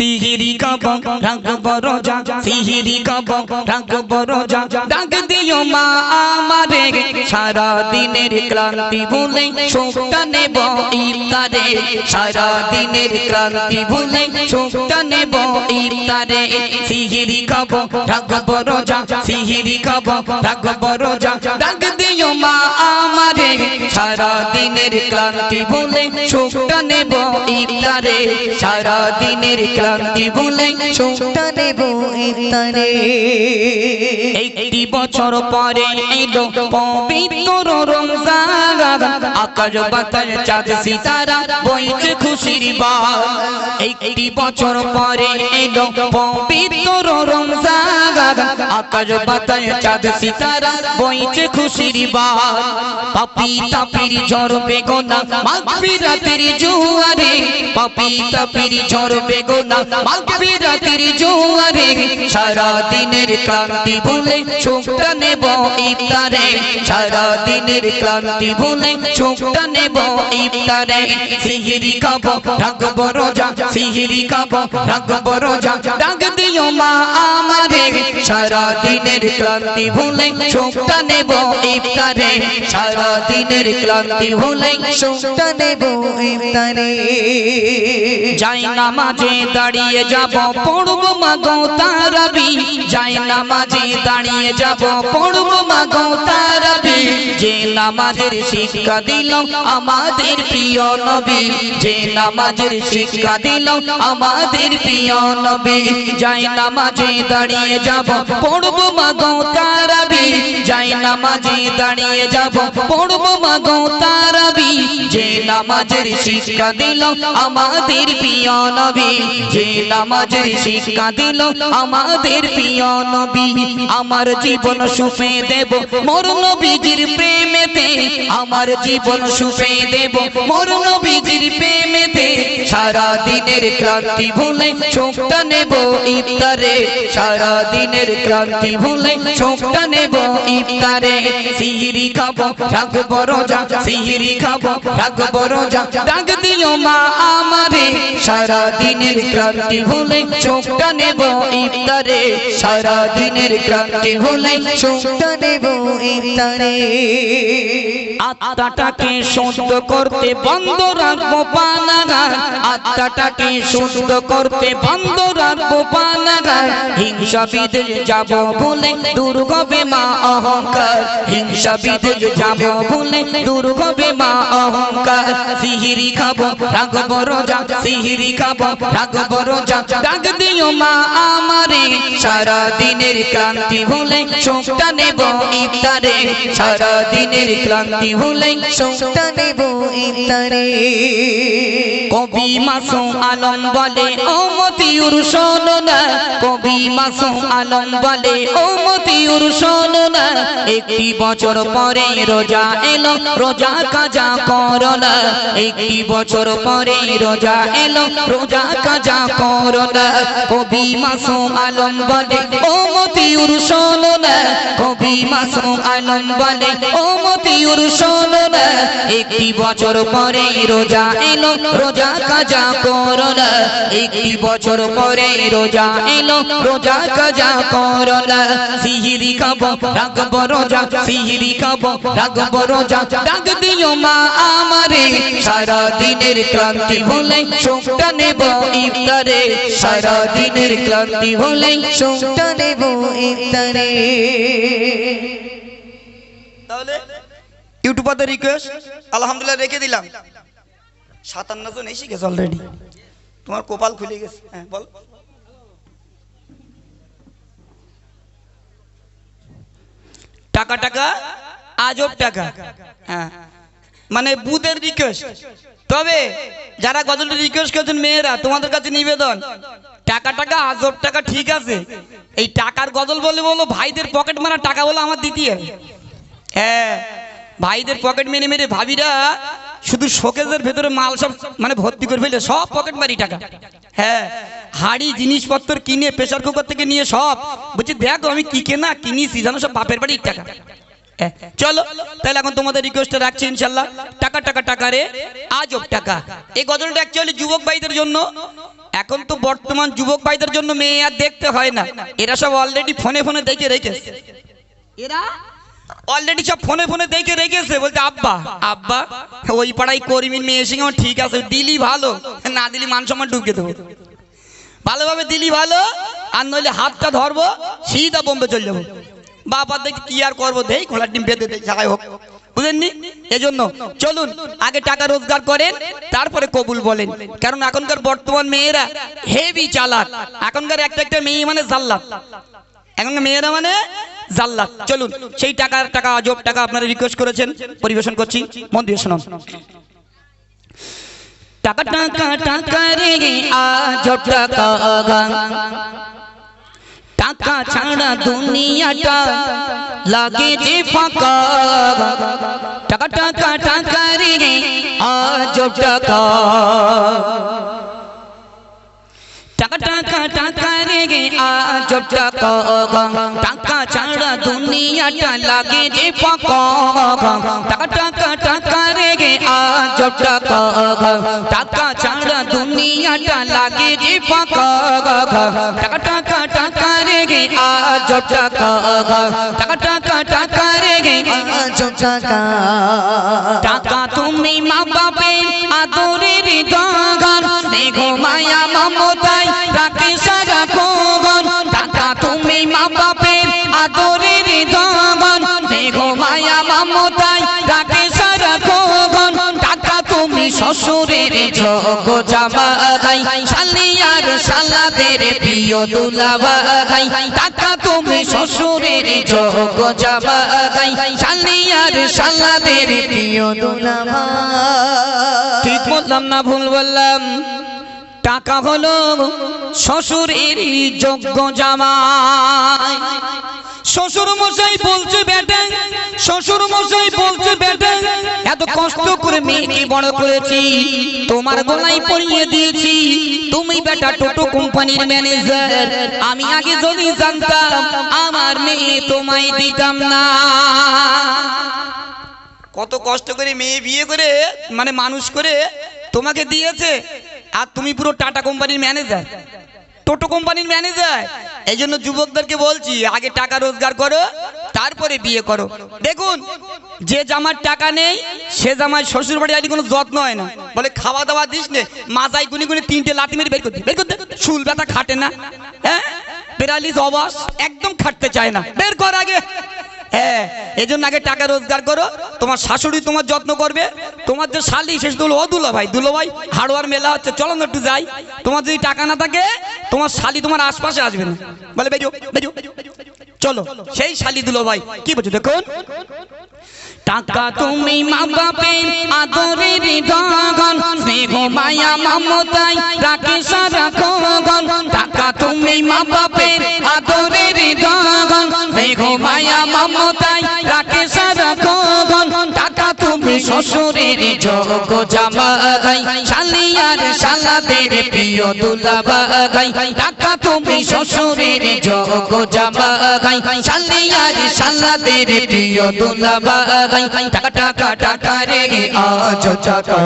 সিহিরি কাব রাখব রোজা সিহিরি কাব রাখব রোজা ডাক দিও মা আমারে সারা দিনের ক্লান্তি ভুলে সুখটা নেব ইফতারে। সারা দিনের ক্লান্তি ভুলে সুখটা নেব ইফতারে। সিহিরি কাব রাখব রোজা সিহিরি কাব রাখব রোজা ডাক দিও মা আমারে সারা দিনের ক্লান্তি ভুলে সুখটা নেব ইফতারে। সারা দিনের ক্লান্তি ভুলে সুখটা নেব ইফতারে একটি বছর পরে এলো পবিত্র রমজান। আকাশ বাতাস, চাঁদ, সিতারা, বইছে খুশির বাল একটি বছর পরে এলো পবিত্র রমজান। আকাশ বাতাস, চাঁদ, সিতারা, বইছে খুশির বাল পাপি তাপির ঝড় বেগোনা, মাগফিরাতের পাপি তাপির ঝড় বেগোনা মাগফিরাতের জোয়ারে সারা দিনের ক্লান্তি ভুলে সুখটা নেব ইফতারে সারা দিনের ক্লান্তি ভুলে সুখটা নেব ইফতারে সিহিরি খাব রাখব রোজা সিহিরি খাব রাখব রোজা ডাক দিও মা আমারে সারা দিনের ক্লান্তি ভুলে সুখটা নেব ইফতারে। সারা দিনের ক্লান্তি ভুলে সুখটা নেব ইফতারে। যাই নামাজে দাঁড়িয়ে যাব, পড়ব মাগো তারাবি। যাই নামাজে দাঁড়িয়ে যাব, পড়ব মাগো তারাবি। যে নামাজের শিক্ষা দিল আমাদের প্রিয় নবী, যে নামাজের শিক্ষা দিল আমাদের প্রিয় নবী, যাই নামাজে দাঁড়িয়ে যাব, পড়ব মাগো তারাবি, যাই নামাজে দাঁড়িয়ে যাব, পড়ব মাগো তারাবি, যে নামাজের শিক্ষা দিল আমাদের প্রিয় নবী, যে নামাজের শিক্ষা দিল আমাদের প্রিয় নবী, আমার জীবন সুফে দেব, মোর নবীজির প্রেমেতে আমার জীবন সুফে দেব। মোর নবীজির প্রেমেতে সারা দিনের ক্লান্তি ভুলে চোখটা নেব ইফতারে। সারা দিনের ক্রান্তি ভুলে চোখটা নেব ইফতারে। সিহিরি খাব, রাখব রোজা, সিহিরি খাব, রাখব রোজা। ডাক দিও মা আমারে সারা দিনের ক্লান্তি ভুলে চোখটা নেব ইফতারে। সারা দিনের ক্লান্তি ভুলে চোখটা নেব ইফতারে। আত্মাটাকে শুদ্ধ করতে বন্ধ রাখব আত্মাটাকে শুদ্ধ করতে বন্ধ রাখব যাব বলে দূর মা অহংকার। যাব বলে মা অহংকার। সিহিরি খাব, রাখব রোজা সিহিরি খাব, রাখব রোজা। ডাক দিও মা আমারে। সারা দিনের ক্লান্তি ভুলে নেব ইফতারে। সারা দিনের ক্লান্তি হলেন সন্তানে নেব ইফতারে কবি মাসুম আলম বলে, ও মতিউর, শোনো না। কবি মাসুম আলম বলে, ও মতিউর, শোনো না। একটি বছর পরে রোজা এলো, রোজা কাজা করো না। একটি বছর পরে রোজা এলো, রোজা কাজা করো না। কবি মাসুম আলম বলে, ও মতিউর, শোনো না। কবি মাসুম আলম বলে, ও মতিউর, শোনো না। একটি বছর পরে রোজা এলো, রোজা কাজা করো না একটি বছর পরে রোজা এলো। রোজা কাজা করো না সিহিরি খাব, রাখব রোজা। সিহিরি খাব, রাখব রোজা। ডাক দিও মা আমারে। সারা দিনের ক্লান্তি ভুলে সুখটা নেব ইফতারে। সারা দিনের ক্লান্তি ভুলে সুখটা নেব ইফতারে। তাহলে রিকোয়েস্ট আলহামদুলিল্লাহ রেখে দিলাম। সাতান্ন জন এসে গেছে অলরেডি তোমার কপাল খুলে গেছে। হ্যাঁ বল। টাকা টাকা, আজব টাকা। হ্যাঁ। মানে বুথের রিকোয়েস্ট তবে যারা গজলটি রিকোয়েস্ট করেছেন মেয়েরা, তোমাদের কাছে নিবেদন। টাকা টাকা, আজব টাকা ঠিক আছে। এই টাকার গজল বলে বলো, ভাইদের পকেট মারা টাকা বলে আমার হবে হ্যাঁ ভাইদের পকেট মেরে মেরে ভাবিরা শুধু শোকেজের ভেতরে মাল সব মানে ভর্তি করে ফেলে সব পকেট মারি টাকা। হ্যাঁ হাড়ি, জিনিসপত্র কিনে প্রেশার কুকার থেকে নিয়ে সব। বলছি, দেখো, আমি কি কেনা, কিনিছি, জানো, সব বাপের বাড়ির টাকা। চলো, তাহলে এখন তোমাদের রিকোয়েস্টে রাখছি ইনশাল্লাহ টাকা টাকা টাকা রে, আজব টাকা। এই গজলটা অ্যাকচুয়ালি যুবক ভাইদের জন্য। এখন তো বর্তমান যুবক ভাইদের জন্য মেয়ে আর দেখতে হয় না। এরা সব অলরেডি ফোনে ফোনে দেখে রেখেছে। এরা অলরেডি সব ফোনে ফোনে দেখে রেখেছে বলতে আব্বা আব্বা, ওই পাড়ায় কর্মীর মেয়ে এসে আমার ঠিক আছে, দিলি ভালো, না দিলি মান সম্মান ঢুকে দেবো। ভালোভাবে দিলি ভালো, আর নইলে হাতটা ধরবো, সিধা বোম্বে চলে যাব। বাবা দেখি কি আর করব, দেই খোলার ডিম বেঁধে দেই, যাই হোক। বুঝেননি? এজন্য চলুন, আগে টাকা রোজগার করেন, তারপরে কবুল বলেন। কারণ এখনকার বর্তমান মেয়েরা হেভি চালাক। এখনকার একটা একটা মেয়ে মানে জাল্লাত এখনকার মেয়েরা মানে জাল্লাত চলুন, সেই টাকার টাকা আজব টাকা আপনারা রিকোয়েস্ট করেছেন, পরিবেশন করছি। মন দিয়ে শুনুন। টাকা টাকা টাকা রে আজ টাকা। টাকা ছাড়া দুনিয়াটা লাগে যে ফাঁকা। টাকা টাকা টাকা রে আজ টাকা। টাকা টাকা টাকা রে আজ টাকা টাকা ছাড়া দুনিয়াটা লাগে যে ফাঁকা টাকা টাকা টাকা রে আজ টাকা টাকা ছাড়া দুনিয়াটা লাগে যে ফাঁকা টাকা টাকা টাকা রে আজ টাকা টাকা টাকা টাকা রে আজ টাকা টাকা তুমি মা বাপের আদরের গান দেখো মায়া মমতায় শ্বশুরের যোগ জামাই, শালিয়ার শালাদের প্রিয় দুলাভাই। টাকা তুমি শ্বশুরের যোগ জামাই, শালিয়ার শালাদের প্রিয় দুলাভাই। ঠিক বললাম না, ভুল বললাম। টাকা হলো শ্বশুরের যোগ্য জামাই। শ্বশুর মশাই বলছে বেটা শ্বশুর মশাই বলছে বেটা এত কষ্ট করে মেয়েকে বড় করেছি, তোমার গলায় পরিয়ে দিয়েছি। তুমি বেটা টোটো কোম্পানির ম্যানেজার, আমি আগে যদি জানতাম আমার মেয়ে তোমায় দিতাম না। কত কষ্ট করে মেয়ে বিয়ে করে মানে মানুষ করে তোমাকে দিয়েছে, আর তুমি পুরো টাটা কোম্পানির ম্যানেজার। টোটো কোম্পানির ম্যানেজার এই জন্য যুবকদেরকে বলছি, আগে টাকা রোজগার করো, তারপরে বিয়ে করো। দেখুন, যে জামার টাকা নেই, সে জামার শ্বশুর বাড়ি আদি কোনো যত্ন হয় না। বলে খাওয়া দাওয়া দিস নে মাথায় গুনি গুনি তিনটে লাঠি মেরে বের করতে বের করতে। শুল ব্যথা খাটে না হ্যাঁ? পেরালিস অবাস, একদম খাটতে চায় না। বের কর আগে। হ্যাঁ এই জন্য আগে টাকা রোজগার করো। তোমার শাশুড়ি তোমার যত্ন করবে। তোমার যে শালি শেষ দুলো ও দুলো ভাই দুলো ভাই হাড়োয়ার মেলা হচ্ছে, চলো না একটু যাই। তোমার যদি টাকা না থাকে তোমার শালি তোমার আশপাশে আসবে না। বলে, বেজো বেজো, চলো, সেই শালি দিলো ভাই। কি বলছো দেখুন টাকা তুমি মা বাপের আদরের দগন স্নেহ মায়া মমতাই রাখে সারা খোগন। টাকা তুমি মা বাপের আদরের গান শ্বশুরের যোগ জামাই, শালিয়ার শালাদের প্রিয় দুলাভাই। টাকা তুমি শ্বশুরের যোগ জামাই, শালিয়ার শালাদের প্রিয় দুলাভাই। টাকা টাকা রে, আজ টাকা।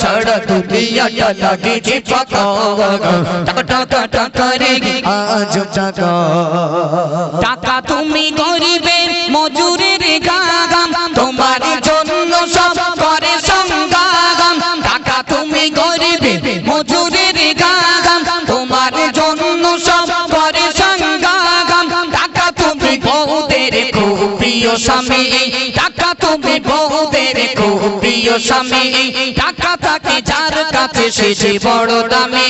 ছাড়া দুনিয়াটা লাগে যে ফাঁকা টাকা টাকা টাকা রে, আজ টাকা। তুমি গরিবের মজুরের তোমার গরিবের মজুরের গাগাম, তোমার জন্য সব করে সঙ্গাগাম টাকা তুমি বহুদের খুব প্রিয় স্বামী, টাকা তুমি বহুদের খুব প্রিয় স্বামী, টাকা থাকে, যার কাছে সে যে বড় দামি।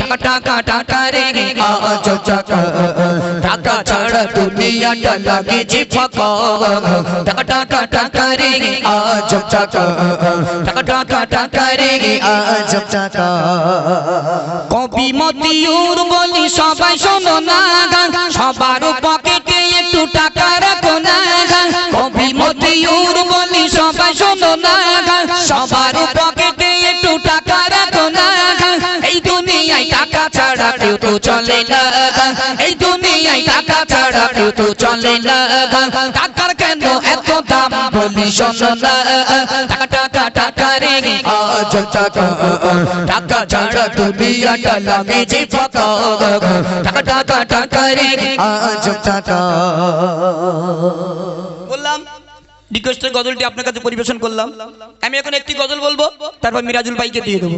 টাকা টাকা টাকা রে টাকা ছাড়া দুনিয়াটা লাগে যে ফাঁকা। টাকা টাকা টাকা রে, আজ টাকা টাকা টাকা রে, আজ টাকা কবি মতিউর বলি, সবাই শোনো না গান সবার পকেটে একটু টাকা রাখো না গান কবি মতিউর বলি, সবাই শোনো না সবার পকেটে একটু টাকা রাখো না। এই দুনিয়ায় টাকা ছাড়া কেউ তো চলে না। এই দুনিয়ায় টাকা ছাড়া কেউ তো চলে না। টাকার কেন দাম বলি শোনো না। টাকা টাকা টাকা রে, আজ টাকা। টাকা ছাড়া দুনিয়াটা লাগে যে টাকা টাকা টাকা রে, আজ টাকা। রিকোয়েস্টের গজলটি আপনার কাছে পরিবেশন করলাম। আমি এখন একটি গজল বলব, তারপর মিরাজুল ভাইকে দিয়ে দেবো।